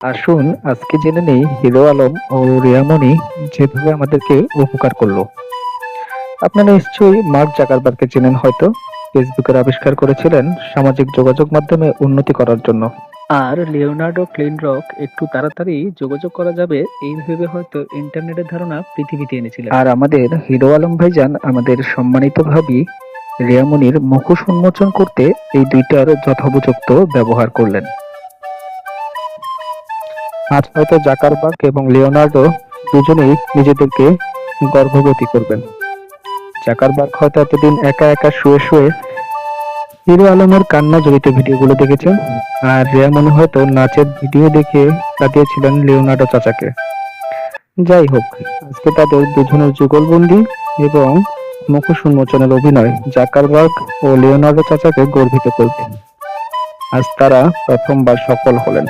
আসুন আজকে জেনে নেই হিরো আলম ও রিয়ামণি যেভাবে আমাদেরকে উপকার করল। আপনারা নিশ্চয়ই মার্ক জাকারবার্গকে চেনেন হয়তো। ফেসবুকের আবিষ্কার করেছিলেন সামাজিক যোগাযোগ মাধ্যমে উন্নতি করার জন্য। আর লিওনার্ডো ক্লিনরক একটু তাড়াতাড়ি যোগাযোগ করা যাবে এই ভেবে হয়তো ইন্টারনেটের ধারণা পৃথিবীতে এনেছিলেন। আর আমাদের হিরো আলম ভাইজান আমাদের সম্মানিত ভাবি রিয়ামণির মুখোশ উন্মোচন করতে এই দুইটার যথোপযুক্ত ব্যবহার করলেন। আজ হয়তো জাকারবার্গ এবং লিওনার্ডো দুজনেই নিজেদেরকে গর্ভবতী করবেন। জাকারবার্গ হয়তো এতদিন একা একা শুয়ে শুয়ে হিরো আলমের কান্না জড়িত ভিডিওগুলো দেখেছেন, আর রিয়া মনে হয়তো নাচের ভিডিও দেখে কাটিয়েছিলেন লিওনার্ডো চাচাকে। যাই হোক, আজকে তাদের দুজনের যুগলবন্দি এবং মুখোশ উন্মোচনের অভিনয় জাকারবার্গ ও লিওনার্ডো চাচাকে গর্বিত করবে। আজ তারা প্রথমবার সফল হলেন।